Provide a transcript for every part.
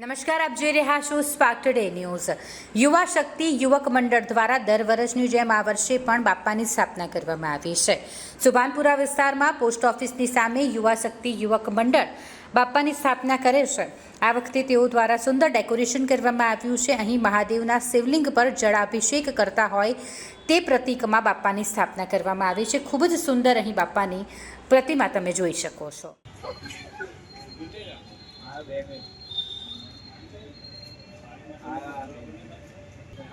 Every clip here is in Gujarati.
નમસ્કાર, આપ જોઈ રહ્યા છો સ્પાર્ક ટુડે ન્યૂઝ યુવા શક્તિ યુવક મંડળ દ્વારા દર વર્ષની જેમ આ વર્ષે પણ બાપાની સ્થાપના કરવામાં આવી છે. સુભાનપુરા વિસ્તારમાં પોસ્ટ ઓફિસની સામે યુવા શક્તિ યુવક મંડળ બાપ્પાની સ્થાપના કરે છે. આ વખતે તેઓ દ્વારા સુંદર ડેકોરેશન કરવામાં આવ્યું છે. અહીં મહાદેવના શિવલિંગ પર જળાભિષેક કરતા હોય તે પ્રતિકમાં બાપ્પાની સ્થાપના કરવામાં આવી છે. ખૂબ જ સુંદર અહીં બાપ્પાની પ્રતિમા તમે જોઈ શકો છો.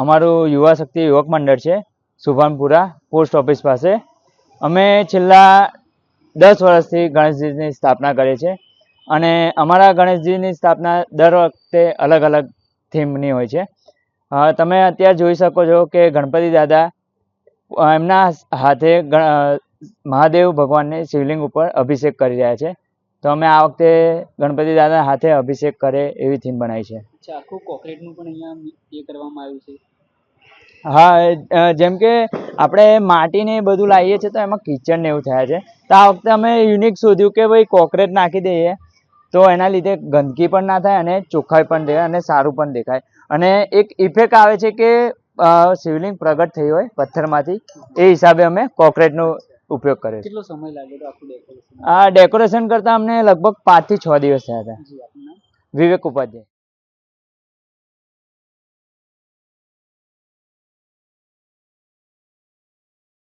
અમારું યુવા શક્તિ યુવક મંડળ છે, સુભાનપુરા પોસ્ટ ઓફિસ પાસે. અમે છેલ્લા દસ વર્ષથી ગણેશજીની સ્થાપના કરીએ છીએ અને અમારા ગણેશજીની સ્થાપના દર વખતે અલગ અલગ થીમની હોય છે. તમે અત્યારે જોઈ શકો છો કે ગણપતિ દાદા એમના હાથે મહાદેવ ભગવાનને શિવલિંગ ઉપર અભિષેક કરી રહ્યા છે. તો અમે આ વખતે ગણપતિ દાદા હાથે અભિષેક કરે એવી થીમ બનાવી છે. અચ્છા આખું કોકરેટનું પણ અહીંયા એ કરવામાં આવ્યું છે. હા જેમ કે આપણે માટીને બધું લાવીએ છીએ તો એમાં કિચન ને એવું થયા છે. તો આ વખતે અમે યુનિક શોધ્યું કે ભાઈ કોકરેટ નાખી દઈએ તો એના લીધે ગંદકી પણ ના થાય અને ચોખ્ખાઈ પણ દેખાય અને સારું પણ દેખાય. અને એક ઇફેક્ટ આવે છે કે શિવલિંગ પ્રગટ થઈ હોય પથ્થરમાંથી એ હિસાબે અમે કોકરેટનો ઉપયોગ કર્યો કેટલો સમય લાગ્યો આખું ડેકોરેશન આ ડેકોરેશન કરતાં અમને લગભગ પાંચથી છ દિવસ થયા હતા. વિવેક ઉપાધ્યાય.